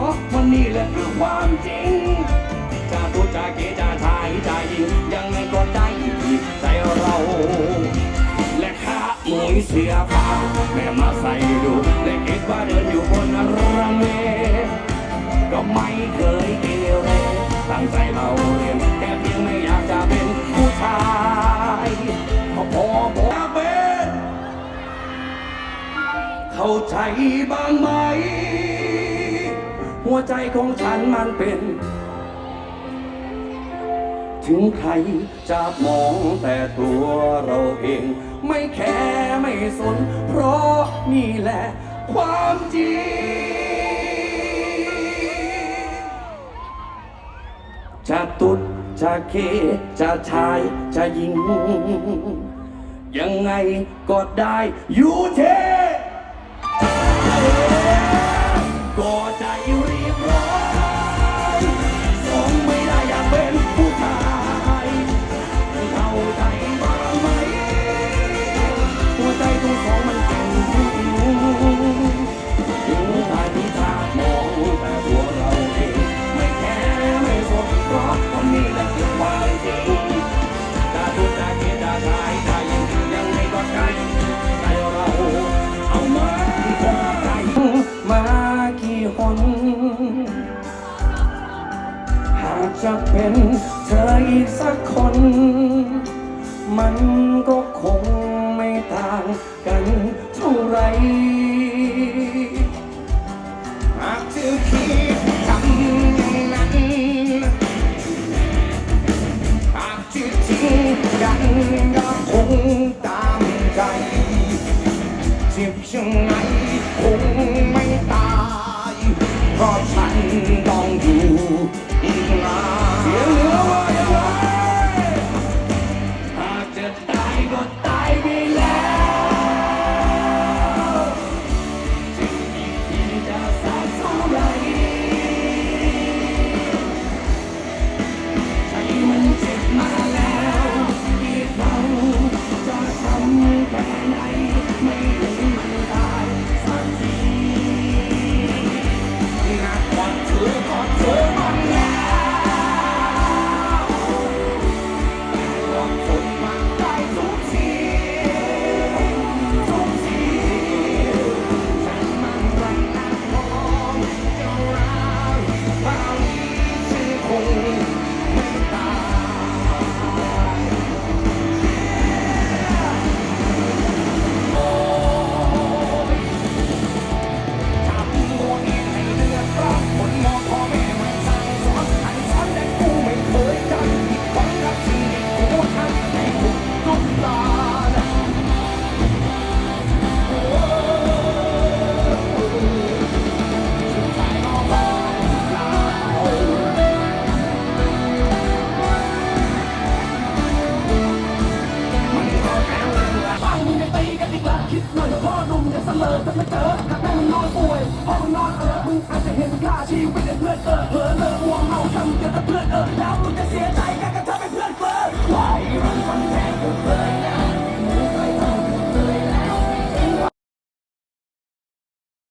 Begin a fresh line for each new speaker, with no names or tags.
ราะวันนี้แหละคือความจริง จะพูดจะเกยจะชายจะยิงยังไงก็ได้ผิดใจเรา และข้าหมุยเสียฟ้าแม่มาใส่ดูและคิดว่าเดินอยู่บนรันเวย์ก็ไม่เคยเกเรตั้งใจเราเรียนแค่เพียงไม่อยากจะเป็นผู้ชายพอพอผมเป็น เข้าใจบ้างไหม หัวใจของฉันมันเป็น ถึงใครจะมองแต่ตัวเราเอง ไม่แคร์ไม่สน เพราะนี่แหละความจริง จะตุดจะเคจะชายจะหญิง ยังไงก็ได้อยู่เทากจะเป็นเธออีกสักคน มันก็คงไม่ต่างกันเท่าไรหากเธอคิดทำอย่างนั้นหากจิตทิ้งกันก็คงตามใจเจ็บยังไง มึงอาจจะเห็นค่า
ชีวิตเพื่อนเออเผลอเลอมัวเมาทำเกินเพื่อนเออแล้วมึงจะเสียใจกันกัน